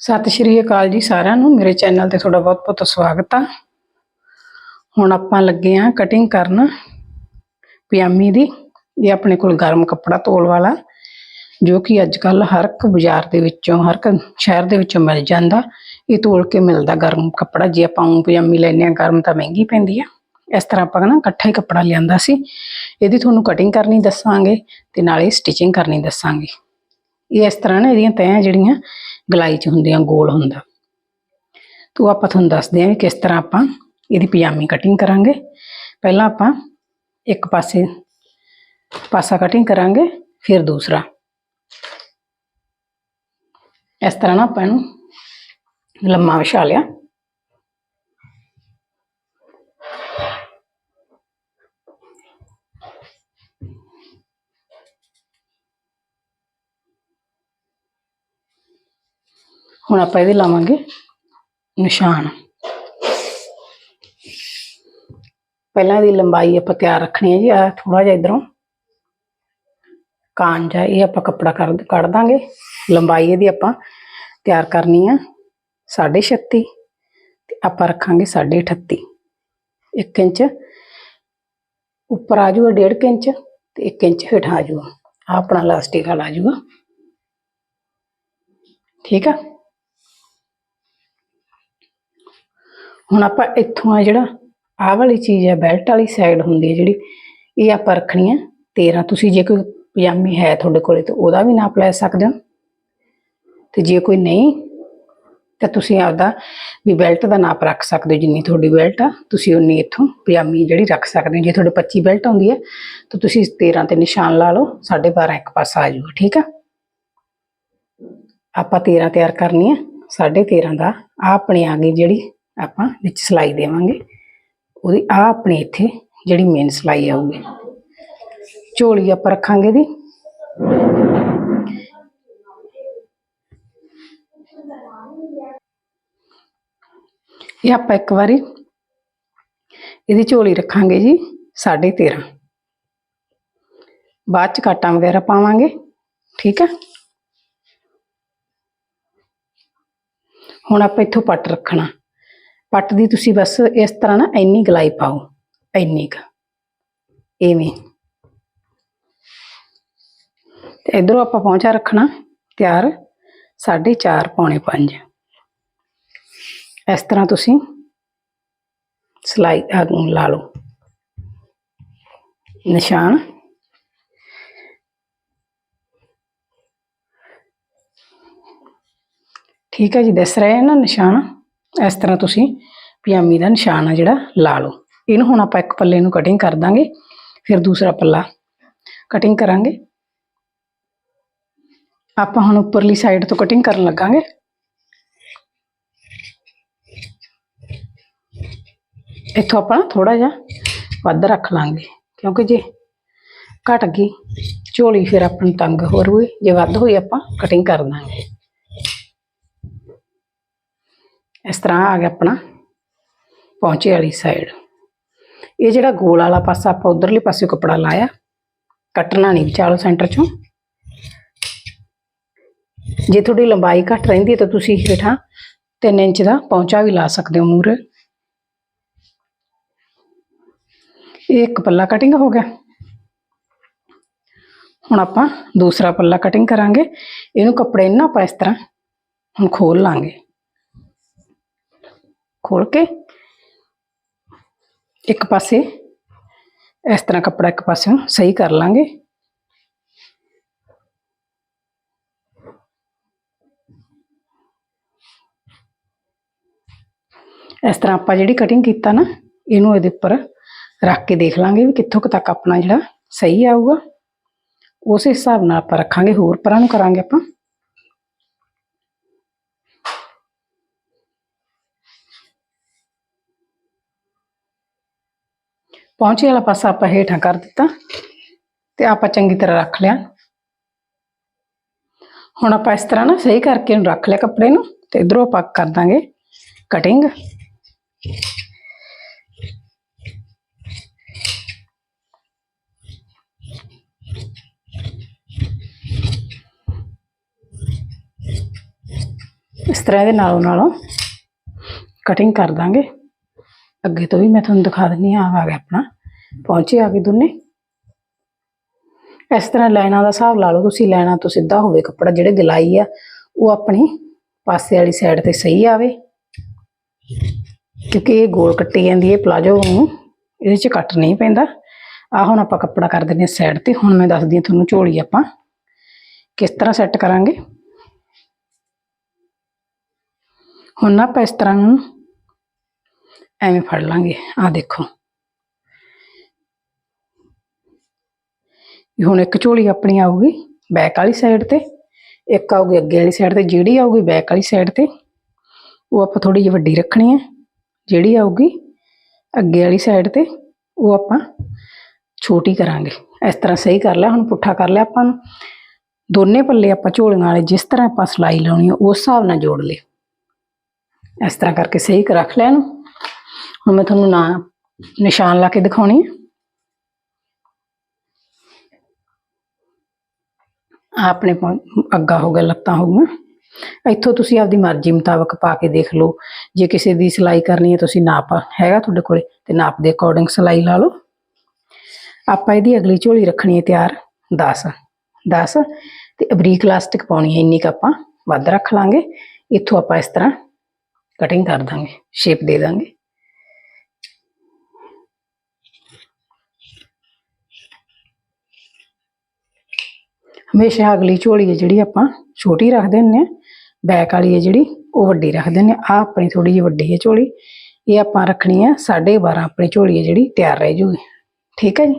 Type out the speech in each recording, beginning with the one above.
ਸਤਿ ਸ਼੍ਰੀ ਅਕਾਲ ਜੀ ਸਾਰਿਆਂ ਨੂੰ। ਮੇਰੇ ਚੈਨਲ ਤੇ ਤੁਹਾਡਾ ਬਹੁਤ-ਬਹੁਤ ਸਵਾਗਤ ਆ। ਹੁਣ ਆਪਾਂ ਲੱਗੇ ਆ ਕਟਿੰਗ ਕਰਨ ਪਜਾਮੀ ਦੀ। ਇਹ ਆਪਣੇ ਕੋਲ ਗਰਮ ਕੱਪੜਾ ਤੋਲ ਵਾਲਾ, ਜੋ ਕਿ ਅੱਜ ਕੱਲ ਹਰ ਇੱਕ ਬਾਜ਼ਾਰ ਦੇ ਵਿੱਚੋਂ, ਹਰ ਇੱਕ ਸ਼ਹਿਰ ਦੇ ਵਿੱਚੋਂ ਮਿਲ ਜਾਂਦਾ। ਇਹ ਤੋਲ ਕੇ ਮਿਲਦਾ ਗਰਮ ਕੱਪੜਾ। ਜੇ ਆਪਾਂ ਊਂ ਪਜਾਮੀ ਲੈਨੇ ਆ ਗਰਮ ਤਾਂ ਮਹਿੰਗੀ ਪੈਂਦੀ ਆ। ਇਸ ਤਰ੍ਹਾਂ ਆਪਾਂ ਨਾ ਇਕੱਠਾ ਹੀ ਕੱਪੜਾ ਲਿਆਂਦਾ ਸੀ। ਇਹਦੀ ਤੁਹਾਨੂੰ ਕਟਿੰਗ ਕਰਨੀ ਦੱਸਾਂਗੇ ਤੇ ਨਾਲੇ ਸਟਿਚਿੰਗ ਕਰਨੀ ਦੱਸਾਂਗੇ। ਇਹ ਇਸ ਤਰ੍ਹਾਂ ਨਾ ਇਹਦੀਆਂ ਤੈਆਂ ਜਿਹੜੀਆਂ ਗਲਾਈ 'ਚ ਹੁੰਦੀਆਂ ਗੋਲ ਹੁੰਦਾ। ਤੋ ਆਪਾਂ ਤੁਹਾਨੂੰ ਦੱਸਦੇ ਹਾਂ ਵੀ ਕਿਸ ਤਰ੍ਹਾਂ ਆਪਾਂ ਇਹਦੀ ਪਜਾਮੀ ਕਟਿੰਗ ਕਰਾਂਗੇ। ਪਹਿਲਾਂ ਆਪਾਂ ਇੱਕ ਪਾਸੇ ਪਾਸਾ ਕਟਿੰਗ ਕਰਾਂਗੇ, ਫਿਰ ਦੂਸਰਾ। ਇਸ ਤਰ੍ਹਾਂ ਨਾ ਆਪਾਂ ਇਹਨੂੰ ਲੰਮਾ ਵਿਛਾ ਲਿਆ। ਹੁਣ ਆਪਾਂ ਇਹਦੇ ਲਾਵਾਂਗੇ ਨਿਸ਼ਾਨ। ਪਹਿਲਾਂ ਇਹਦੀ ਲੰਬਾਈ ਆਪਾਂ ਤਿਆਰ ਰੱਖਣੀ ਹੈ ਜੀ ਆ ਥੋੜਾ ਜਿਹਾ ਇਧਰੋਂ। ਕਾਂਜਾ ਇਹ ਆਪਾਂ ਕੱਪੜਾ ਕਰ ਕੱਢ ਦਾਂਗੇ। ਲੰਬਾਈ ਇਹਦੀ ਆਪਾਂ ਤਿਆਰ ਕਰਨੀ ਆ 36 ਤੇ ਆਪਾਂ ਰੱਖਾਂਗੇ 38 1 ਇੰਚ ਉੱਪਰ ਆ ਜਾਊਗਾ 1.5 ਇੰਚ ਤੇ 1 ਇੰਚ ਹੇਠਾਂ ਆ ਜਾਊਗਾ ਆਹ ਆਪਣਾ ਲਾਸਟਿਕ ਵਾਲਾ ਆ ਜਾਊਗਾ ਠੀਕ ਆ? ਹੁਣ ਆਪਾਂ ਇੱਥੋਂ ਆ ਜਿਹੜਾ ਆਹ ਵਾਲੀ ਚੀਜ਼ ਹੈ ਬੈਲਟ ਵਾਲੀ ਸਾਈਡ ਹੁੰਦੀ ਹੈ ਜਿਹੜੀ, ਇਹ ਆਪਾਂ ਰੱਖਣੀ ਹੈ 13 ਤੁਸੀਂ ਜੇ ਕੋਈ ਪਜਾਮੀ ਹੈ ਤੁਹਾਡੇ ਕੋਲੇ ਤਾਂ ਉਹਦਾ ਵੀ ਨਾਪ ਲੈ ਸਕਦੇ ਹੋ। ਤੇ ਜੇ ਕੋਈ ਨਹੀਂ, ਤਾਂ ਤੁਸੀਂ ਆਪਦਾ ਵੀ ਬੈਲਟ ਦਾ ਨਾਪ ਰੱਖ ਸਕਦੇ ਹੋ, ਜਿੰਨੀ ਤੁਹਾਡੀ ਬੈਲਟ ਆ, ਤੁਸੀਂ ਉਨੀ ਇੱਥੋਂ ਪਜਾਮੀ ਜਿਹੜੀ ਰੱਖ ਸਕਦੇ ਹੋ। ਜੇ ਤੁਹਾਡੇ 25 ਬੈਲਟ ਆਉਂਦੀ ਹੈ ਤਾਂ ਤੁਸੀਂ 13 ਤੇ ਨਿਸ਼ਾਨ ਲਾ ਲਓ 12.5 ਇੱਕ ਪਾਸਾ ਆ ਜਾਊਗਾ, ਠੀਕ ਆ? ਆਪਾਂ 13 ਤਿਆਰ ਕਰਨੀ ਹੈ 13.5 ਦਾ ਆ ਆਪਣੀ ਆ ਗਈ ਜਿਹੜੀ ਆਪਾਂ ਵਿੱਚ ਸਲਾਈ ਦੇਵਾਂਗੇ। ਉਹਦੀ ਆ ਆਪਣੇ ਇੱਥੇ ਜਿਹੜੀ ਮੇਨ ਸਲਾਈ ਆਊਗੀ। ਝੋਲੀ ਆਪਾਂ ਰੱਖਾਂਗੇ ਦੀ ਇਹ ਆਪਾਂ ਇੱਕ ਵਾਰੀ ਇਹਦੀ ਝੋਲੀ ਰੱਖਾਂਗੇ ਜੀ 13.5 ਬਾਅਦ ਚ ਕਾਟਾਂ ਵਗੈਰਾ ਪਾਵਾਂਗੇ, ਠੀਕ ਹੈ ਹੁਣ ਆਪਾਂ ਇੱਥੋਂ ਪੱਟ ਰੱਖਣਾ। ਪੱਟ ਦੀ ਤੁਸੀਂ ਬਸ ਇਸ ਤਰ੍ਹਾਂ ਨਾ ਇੰਨੀ ਗਲਾਈ ਪਾਓ, ਇੰਨੀ ਕ। ਐਵੇਂ ਤੇ ਇਧਰੋਂ ਆਪਾਂ ਪਹੁੰਚਾ ਰੱਖਣਾ, ਤਿਆਰ। 4.5 ਪੌਣੇ 5 ਇਸ ਤਰ੍ਹਾਂ ਤੁਸੀਂ ਸਲਾਈ ਆਹ ਲਾ ਲਓ। ਨਿਸ਼ਾਨ। ਠੀਕ ਹੈ ਜੀ, ਦਿਸ ਰਹੇ ਹੈ ਨਾ ਨਿਸ਼ਾਨ? ਇਸ ਤਰ੍ਹਾਂ ਤੁਸੀਂ ਪਜਾਮੀ ਦਾ ਨਿਸ਼ਾਨ ਆ ਜਿਹੜਾ ਲਾ ਲਓ। ਇਹਨੂੰ ਹੁਣ ਆਪਾਂ ਇੱਕ ਪੱਲੇ ਨੂੰ ਕਟਿੰਗ ਕਰ ਦਾਂਗੇ, ਫਿਰ ਦੂਸਰਾ ਪੱਲਾ ਕਟਿੰਗ ਕਰਾਂਗੇ। ਆਪਾਂ ਹੁਣ ਉੱਪਰਲੀ ਸਾਈਡ ਤੋਂ ਕਟਿੰਗ ਕਰਨ ਲੱਗਾਂਗੇ। ਇੱਥੋਂ ਆਪਾਂ ਥੋੜਾ ਜਿਹਾ ਵੱਧ ਰੱਖ ਲਾਂਗੇ, ਕਿਉਂਕਿ ਜੇ ਘਟ ਗਈ, ਝੋਲੀ ਫਿਰ ਆਪਾਂ ਨੂੰ ਤੰਗ ਹੋਰ ਹੋਈ, ਜੇ ਵੱਧ ਹੋਈ ਆਪਾਂ ਕਟਿੰਗ ਕਰ ਦਾਂਗੇ। ਇਸ ਤਰ੍ਹਾਂ ਆ ਗਿਆ ਆਪਣਾ, ਪਹੁੰਚੇ ਵਾਲੀ ਸਾਈਡ ਇਹ ਜਿਹੜਾ ਗੋਲ ਵਾਲਾ ਪਾਸਾ ਆਪਾਂ ਉਧਰਲੇ ਪਾਸੇ ਕੱਪੜਾ ਲਾਇਆ, ਕੱਟਣਾ ਨਹੀਂ ਵਿਚਾਲੋ ਸੈਂਟਰ ਚੋਂ। ਜੇ ਤੁਹਾਡੀ ਲੰਬਾਈ ਘੱਟ ਰਹਿੰਦੀ ਹੈ ਤਾਂ ਤੁਸੀਂ ਹੇਠਾਂ 3 ਇੰਚ ਦਾ ਪੌਂਚਾ ਵੀ ਲਾ ਸਕਦੇ ਹੋ ਮੂਰੇ ਇਹ ਇੱਕ ਪੱਲਾ ਕਟਿੰਗ ਹੋ ਗਿਆ। ਹੁਣ ਆਪਾਂ ਦੂਸਰਾ ਪੱਲਾ ਕਟਿੰਗ ਕਰਾਂਗੇ। ਇਹਨੂੰ ਕੱਪੜੇ ਨੂੰ ਨਾ ਆਪਾਂ ਇਸ ਤਰ੍ਹਾਂ ਹੁਣ ਖੋਲ ਲਾਂਗੇ। ਖੋਲ ਕੇ ਇੱਕ ਪਾਸੇ ਇਸ ਤਰ੍ਹਾਂ ਕੱਪੜਾ ਇੱਕ ਪਾਸੇ ਸਹੀ ਕਰ ਲਾਂਗੇ ਇਸ ਤਰ੍ਹਾਂ ਆਪਾਂ ਜਿਹੜੀ ਕਟਿੰਗ ਕੀਤਾ ਨਾ ਇਹਨੂੰ ਇਹਦੇ ਉੱਪਰ ਰੱਖ ਕੇ ਦੇਖ ਲਾਂਗੇ ਵੀ ਕਿੱਥੋਂ ਕੁ ਤੱਕ ਆਪਣਾ ਜਿਹੜਾ ਸਹੀ ਆਊਗਾ ਉਸ ਹਿਸਾਬ ਨਾਲ ਆਪਾਂ ਰੱਖਾਂਗੇ ਹੋਰ ਪਰਾਂ ਨੂੰ ਕਰਾਂਗੇ ਆਪਾਂ ਪਹੁੰਚੇ ਵਾਲਾ ਪਾਸਾ ਆਪਾਂ ਹੇਠਾਂ ਕਰ ਦਿੱਤਾ ਤੇ ਆਪਾਂ ਚੰਗੀ ਤਰ੍ਹਾਂ ਰੱਖ ਲਿਆ। ਹੁਣ ਆਪਾਂ ਇਸ ਤਰ੍ਹਾਂ ਨਾ ਸਹੀ ਕਰਕੇ ਇਹਨੂੰ ਰੱਖ ਲਿਆ ਕੱਪੜੇ ਨੂੰ ਤੇ ਇਧਰੋਂ ਆਪਾਂ ਕਰ ਦਾਂਗੇ ਕਟਿੰਗ ਇਸ ਇਸ ਤਰ੍ਹਾਂ ਇਹਦੇ ਨਾਲੋਂ ਨਾਲੋਂ ਕਟਿੰਗ ਕਰ ਦਾਂਗੇ। ਅੱਗੇ ਤੋਂ ਵੀ ਮੈਂ ਤੁਹਾਨੂੰ ਦਿਖਾ ਦਿੰਨੀ ਆ ਆ ਗਿਆ ਆਪਣਾ। ਪਹੁੰਚੇ ਆ ਗਏ ਦੋਨੇ। ਇਸ ਤਰ੍ਹਾਂ ਲਾਈਨਾਂ ਦਾ ਹਿਸਾਬ ਲਾ ਲਓ, ਤੁਸੀਂ ਲਾਈਨਾਂ ਤੋਂ ਸਿੱਧਾ ਹੋਵੇ ਕੱਪੜਾ, ਜਿਹੜੇ ਗਲਾਈ ਆ, ਉਹ ਆਪਣੀ ਪਾਸੇ ਵਾਲੀ ਸਾਈਡ ਤੇ ਸਹੀ ਆਵੇ। ਕਿਉਂਕਿ ਇਹ ਗੋਲ ਕੱਟੀ ਜਾਂਦੀ ਹੈ ਪਲਾਜੋ ਨੂੰ, ਇਹਦੇ 'ਚ ਕੱਟ ਨਹੀਂ ਪੈਂਦਾ। ਆ ਹੁਣ ਆਪਾਂ ਕੱਪੜਾ ਕਰ ਦਿੰਦੇ ਹਾਂ ਸਾਈਡ ਤੇ। ਹੁਣ ਮੈਂ ਦੱਸਦੀ ਹਾਂ ਤੁਹਾਨੂੰ ਝੋਲੀ ਆਪਾਂ, ਕਿਸ ਤਰ੍ਹਾਂ ਸੈੱਟ ਕਰਾਂਗੇ। ਹੁਣ ਨਾ ਆਪਾਂ ਇਸ ਤਰ੍ਹਾਂ ਐਵੇਂ ਫੜ ਲਾਂਗੇ ਆ ਦੇਖੋ ਵੀ ਹੁਣ ਇੱਕ ਝੋਲੀ ਆਪਣੀ ਆਊਗੀ ਬੈਕ ਵਾਲੀ ਸਾਈਡ ਤੇ ਇੱਕ ਆਊਗੀ ਅੱਗੇ ਵਾਲੀ ਸਾਈਡ ਤੇ ਜਿਹੜੀ ਆਊਗੀ ਬੈਕ ਵਾਲੀ ਸਾਈਡ ਤੇ ਉਹ ਆਪਾਂ ਥੋੜੀ ਜਿਹੀ ਵੱਡੀ ਰੱਖਣੀ ਹੈ ਜਿਹੜੀ ਆਊਗੀ ਅੱਗੇ ਵਾਲੀ ਸਾਈਡ ਤੇ ਉਹ ਆਪਾਂ ਛੋਟੀ ਕਰਾਂਗੇ ਇਸ ਤਰ੍ਹਾਂ ਸਹੀ ਕਰ ਲਿਆ ਹੁਣ ਪੁੱਠਾ ਕਰ ਲਿਆ ਆਪਾਂ ਨੂੰ ਦੋਨੇ ਪੱਲੇ ਆਪਾਂ ਝੋਲੀਆਂ ਵਾਲੇ ਜਿਸ ਤਰ੍ਹਾਂ ਆਪਾਂ ਸਲਾਈ ਲਾਉਣੀ ਹੈ ਉਸ ਹਿਸਾਬ ਨਾਲ ਜੋੜ ਲਏ ਇਸ ਤਰ੍ਹਾਂ ਕਰਕੇ ਸਹੀ ਕਰ ਰੱਖ ਲਿਆ ਇਹਨੂੰ ਹੁਣ ਮੈਂ ਤੁਹਾਨੂੰ ਨਾ ਨਿਸ਼ਾਨ ਲਾ ਕੇ ਦਿਖਾਉਣੀ ਹੈ ਆਹ ਆਪਣੇ ਪਹੁੰ- ਅੱਗਾ ਹੋ ਗਿਆ, ਲੱਤਾਂ ਹੋ ਗਈਆਂ। ਇੱਥੋਂ ਤੁਸੀਂ ਆਪਦੀ ਮਰਜ਼ੀ ਮੁਤਾਬਕ ਪਾ ਕੇ ਦੇਖ ਲਓ। ਜੇ ਕਿਸੇ ਦੀ ਸਿਲਾਈ ਕਰਨੀ ਹੈ, ਤੁਸੀਂ ਨਾਪ ਹੈਗਾ ਤੁਹਾਡੇ ਕੋਲੇ, ਤੇ ਨਾਪ ਦੇ ਅਕੋਰਡਿੰਗ ਸਿਲਾਈ ਲਾ ਲਓ। ਆਪਾਂ ਇਹਦੀ ਅਗਲੀ ਝੋਲੀ ਰੱਖਣੀ ਹੈ ਤਿਆਰ 10 10 ਤੇ ਬਰੀਕ ਇਲਾਸਟਿਕ ਪਾਉਣੀ ਹੈ, ਇੰਨੀ ਕੁ ਆਪਾਂ ਵੱਧ ਰੱਖ ਲਾਂਗੇ। ਇੱਥੋਂ ਆਪਾਂ ਇਸ ਤਰ੍ਹਾਂ ਕਟਿੰਗ ਕਰ ਦਾਂਗੇ ਸ਼ੇਪ ਦੇ ਦਾਂਗੇ। ਹਮੇਸ਼ਾ ਅਗਲੀ ਝੋਲੀ ਹੈ ਜਿਹੜੀ ਆਪਾਂ ਛੋਟੀ ਰੱਖਦੇ ਹੁੰਦੇ ਆ ਬੈਕ ਵਾਲੀ ਹੈ ਜਿਹੜੀ ਉਹ ਵੱਡੀ ਰੱਖਦੇ ਨੇ ਆ ਆਪਣੀ ਥੋੜੀ ਜਿਹੀ ਵੱਡੀ ਹੈ ਝੋਲੀ ਇਹ ਆਪਾਂ ਰੱਖਣੀ ਹੈ 12.5 ਆਪਣੀ ਝੋਲੀ ਹੈ ਜਿਹੜੀ ਤਿਆਰ ਰਹਿ ਜੂਗੀ ਠੀਕ ਹੈ ਜੀ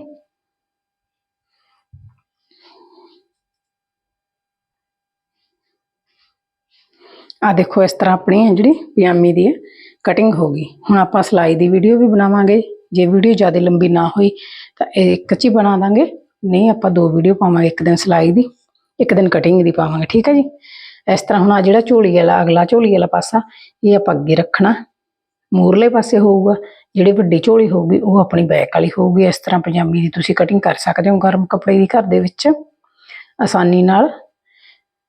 ਆ ਦੇਖੋ ਇਸ ਤਰ੍ਹਾਂ ਆਪਣੀ ਹੈ ਜਿਹੜੀ ਪਜਾਮੀ ਦੀ ਹੈ ਕਟਿੰਗ ਹੋ ਗਈ ਹੁਣ ਆਪਾਂ ਸਿਲਾਈ ਦੀ ਵੀਡੀਓ ਵੀ ਬਣਾਵਾਂਗੇ ਜੇ ਵੀਡੀਓ ਜ਼ਿਆਦਾ ਲੰਬੀ ਨਾ ਹੋਈ ਤਾਂ ਇਹ ਇੱਕ 'ਚ ਹੀ ਬਣਾ ਦਾਂਗੇ ਨਹੀਂ, ਆਪਾਂ ਦੋ ਵੀਡੀਓ ਪਾਵਾਂਗੇ, ਇੱਕ ਦਿਨ ਸਿਲਾਈ ਦੀ, ਇੱਕ ਦਿਨ ਕਟਿੰਗ ਦੀ ਪਾਵਾਂਗੇ, ਠੀਕ ਹੈ ਜੀ? ਇਸ ਤਰ੍ਹਾਂ ਹੁਣ ਆ ਜਿਹੜਾ ਝੋਲੀ ਵਾਲਾ, ਅਗਲਾ ਝੋਲੀ ਵਾਲਾ ਪਾਸਾ, ਇਹ ਆਪਾਂ ਅੱਗੇ ਰੱਖਣਾ। ਮੂਰਲੇ ਪਾਸੇ ਹੋਊਗਾ, ਜਿਹੜੀ ਵੱਡੀ ਝੋਲੀ ਹੋਊਗੀ, ਉਹ ਆਪਣੀ ਬੈਕ ਵਾਲੀ ਹੋਊਗੀ। ਇਸ ਤਰ੍ਹਾਂ ਪਜਾਮੀ ਦੀ ਤੁਸੀਂ ਕਟਿੰਗ ਕਰ ਸਕਦੇ ਹੋ ਗਰਮ ਕੱਪੜੇ ਦੀ ਘਰ ਦੇ ਵਿੱਚ, ਆਸਾਨੀ ਨਾਲ।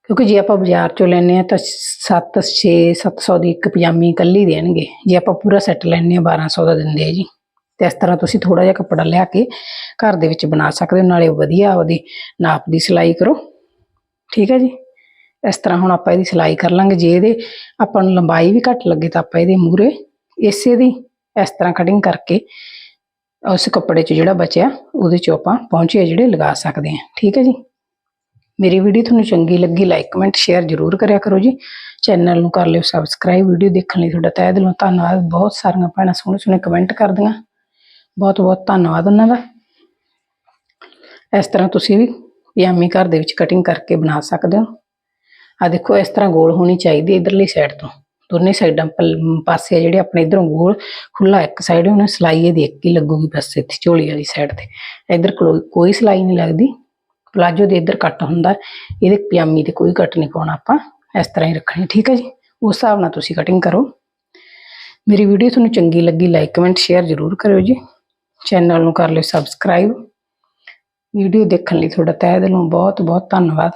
ਕਿਉਂਕਿ ਜੇ ਆਪਾਂ ਬਾਜ਼ਾਰ ਚੋਂ ਲੈਨੇ ਆ ਤਾਂ 7 6 700 ਦੀ ਇੱਕ ਪਜਾਮੀ ਇਕੱਲੀ ਦੇਣਗੇ। ਜੇ ਆਪਾਂ ਪੂਰਾ ਸੈੱਟ ਲੈਨੇ ਆ 1200 ਦਾ ਦਿੰਦੇ ਆ ਜੀ। ਤੇ ਇਸ ਤਰ੍ਹਾਂ ਤੁਸੀਂ ਥੋੜਾ ਜਿਹਾ ਕੱਪੜਾ ਲਿਆ ਕੇ ਘਰ ਦੇ ਵਿੱਚ ਬਣਾ ਸਕਦੇ ਹੋ, ਨਾਲੇ ਵਧੀਆ ਉਹਦੀ ਨਾਪ ਦੀ ਸਿਲਾਈ ਕਰੋ। ਠੀਕ ਹੈ ਜੀ? ਇਸ ਤਰ੍ਹਾਂ ਹੁਣ ਆਪਾਂ ਇਹਦੀ ਸਿਲਾਈ ਕਰ ਲਾਂਗੇ। ਜੇ ਇਹਦੇ ਆਪਾਂ ਨੂੰ ਲੰਬਾਈ ਵੀ ਘੱਟ ਲੱਗੇ ਤਾਂ ਆਪਾਂ ਇਹਦੇ ਮੂਰੇ ਇਸੇ ਦੀ ਇਸ ਤਰ੍ਹਾਂ ਕਟਿੰਗ ਕਰਕੇ ਉਸ ਕੱਪੜੇ 'ਚ ਜਿਹੜਾ ਬਚਿਆ, ਉਹਦੇ 'ਚ ਆਪਾਂ ਪਹੁੰਚੇ ਜਿਹੜੇ ਲਗਾ ਸਕਦੇ ਹਾਂ। ਠੀਕ ਹੈ ਜੀ? ਮੇਰੀ ਵੀਡੀਓ ਤੁਹਾਨੂੰ ਚੰਗੀ ਲੱਗੀ ਲਾਈਕ ਕਮੈਂਟ ਸ਼ੇਅਰ ਜ਼ਰੂਰ ਕਰਿਆ ਕਰੋ ਜੀ। ਚੈਨਲ ਨੂੰ ਕਰ ਲਿਓ ਸਬਸਕ੍ਰਾਈਬ ਵੀਡੀਓ ਦੇਖਣ ਲਈ ਤੁਹਾਡਾ ਤਹਿ ਦਿਲੋਂ ਧੰਨਵਾਦ। ਬਹੁਤ ਸਾਰੀਆਂ ਭੈਣਾਂ ਸੋਹਣੇ ਸੋਹਣੇ ਕਮੈਂਟ ਕਰਦੀਆਂ। ਬਹੁਤ ਬਹੁਤ ਧੰਨਵਾਦ ਉਹਨਾਂ ਦਾ। ਇਸ ਤਰ੍ਹਾਂ ਤੁਸੀਂ ਵੀ ਪਜਾਮੀ ਘਰ ਦੇ ਵਿੱਚ ਕਟਿੰਗ ਕਰਕੇ ਬਣਾ ਸਕਦੇ ਹੋ। ਆ ਦੇਖੋ, ਇਸ ਤਰ੍ਹਾਂ ਗੋਲ ਹੋਣੀ ਚਾਹੀਦੀ ਇਧਰਲੀ ਸਾਈਡ ਤੋਂ। ਦੋਨੇ ਸਾਈਡਾਂ ਪਲ- ਪਾਸੇ ਆ ਜਿਹੜੇ ਆਪਣੇ ਇਧਰੋਂ ਗੋਲ ਖੁੱਲਾ ਇੱਕ ਸਾਈਡ ਉਹਨੇ ਸਲਾਈ ਇਹਦੀ ਇੱਕ ਹੀ ਲੱਗੂਗੀ ਬਸ ਇੱਥੇ ਝੋਲੀ ਵਾਲੀ ਸਾਈਡ ਤੇ। ਇਧਰ ਕੋਈ ਸਲਾਈ ਨਹੀਂ ਲੱਗਦੀ। ਪਲਾਜੋ ਦੇ ਇਧਰ ਕੱਟ ਹੁੰਦਾ ਇਹਦੇ ਪਜਾਮੀ ਤੇ ਕੋਈ ਕੱਟ ਨਹੀਂ ਪਾਉਣਾ ਆਪਾਂ। ਇਸ ਤਰ੍ਹਾਂ ਹੀ ਰੱਖਣੀ, ਠੀਕ ਹੈ ਜੀ? ਉਸ ਹਿਸਾਬ ਨਾਲ ਤੁਸੀਂ ਕਟਿੰਗ ਕਰੋ। ਮੇਰੀ ਵੀਡੀਓ ਤੁਹਾਨੂੰ ਚੰਗੀ ਲੱਗੀ ਲਾਈਕ ਕਮੈਂਟ ਸ਼ੇਅਰ ਜ਼ਰੂਰ ਕਰਿਓ ਜੀ। ਚੈਨਲ ਨੂੰ ਕਰ ਲਿਓ ਸਬਸਕ੍ਰਾਈਬ ਵੀਡੀਓ ਦੇਖਣ ਲਈ ਤੁਹਾਡਾ ਤਹਿ ਦਿਲੋਂ ਬਹੁਤ ਬਹੁਤ ਧੰਨਵਾਦ।